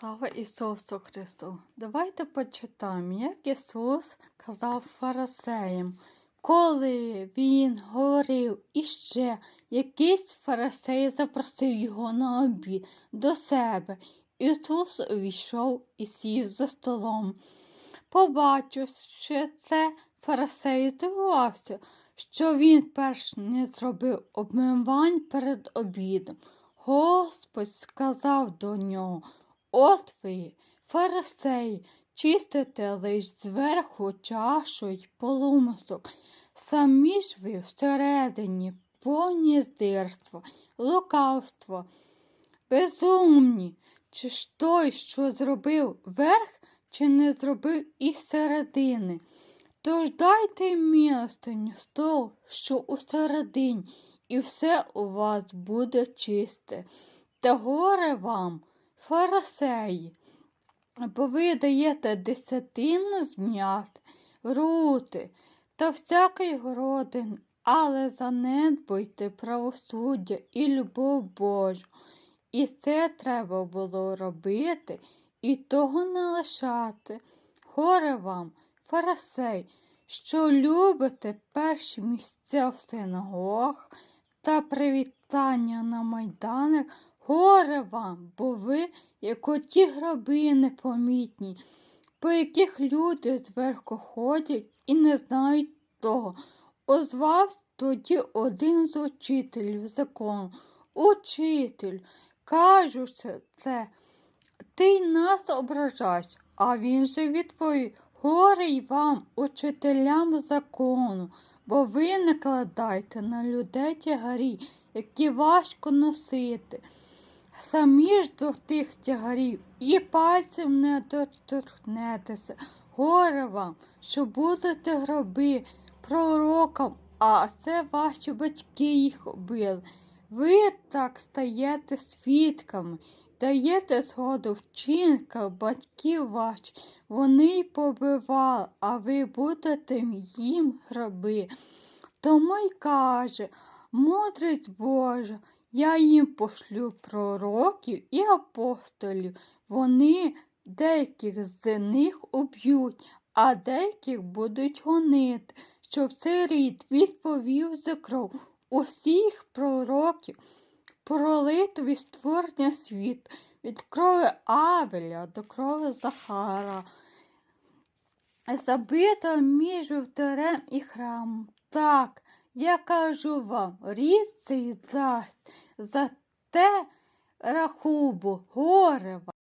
Слава Ісусу Христу! Давайте почитаємо, як Ісус казав фарисеям, коли Він говорив іще, якийсь фарисей запросив його на обід до себе. Ісус увійшов і сів за столом. Побачивши це, фарисей здивувався, що він перш не зробив обмивань перед обідом. Господь сказав до нього, От ви, фарисеї, чистите лиш зверху чашу й полумисок, самі ж ви всередині повні здирство, лукавство, безумні, чи ж той, що зробив верх, чи не зробив із середини. Тож дайте милостиню з того, що усередині, і все у вас буде чисте. Та горе вам, фарисеї, бо ви даєте десятину з м'ят, рути та всякий городин, але занедбуйте правосуддя і любов Божу. І це треба було робити, і того не лишати. Горе вам, фарисей, що любите перші місця в синагогах та привітання на майданах. Горе вам, бо ви, як оті гроби непомітні, по яких люди зверху ходять і не знають того. Озвався тоді один з учителів закону. Учитель, кажучи це, ти й нас ображаєш, а він же відповів, горе й вам, учителям закону, бо ви не кладайте на людей тягарі, які важко носити. Самі ж до тих тягарів і пальцем не доторкнетеся. Горе вам, що будете гроби пророкам, а це ваші батьки їх убили. Ви так стаєте свідками, даєте згоду вчинках батьків ваших. Вони й побивали, а ви будете їм гроби. Тому й каже, мудрість Божа, я їм пошлю пророків і апостолів. Вони деяких з них уб'ють, а деяких будуть гонити, щоб цей рід відповів за кров усіх пророків, пролиту від створення світу, від крови Авеля до крови Захара, забита між вівтарем і храмом. Так, я кажу вам, рід цей за, за те рахубу, горе вам.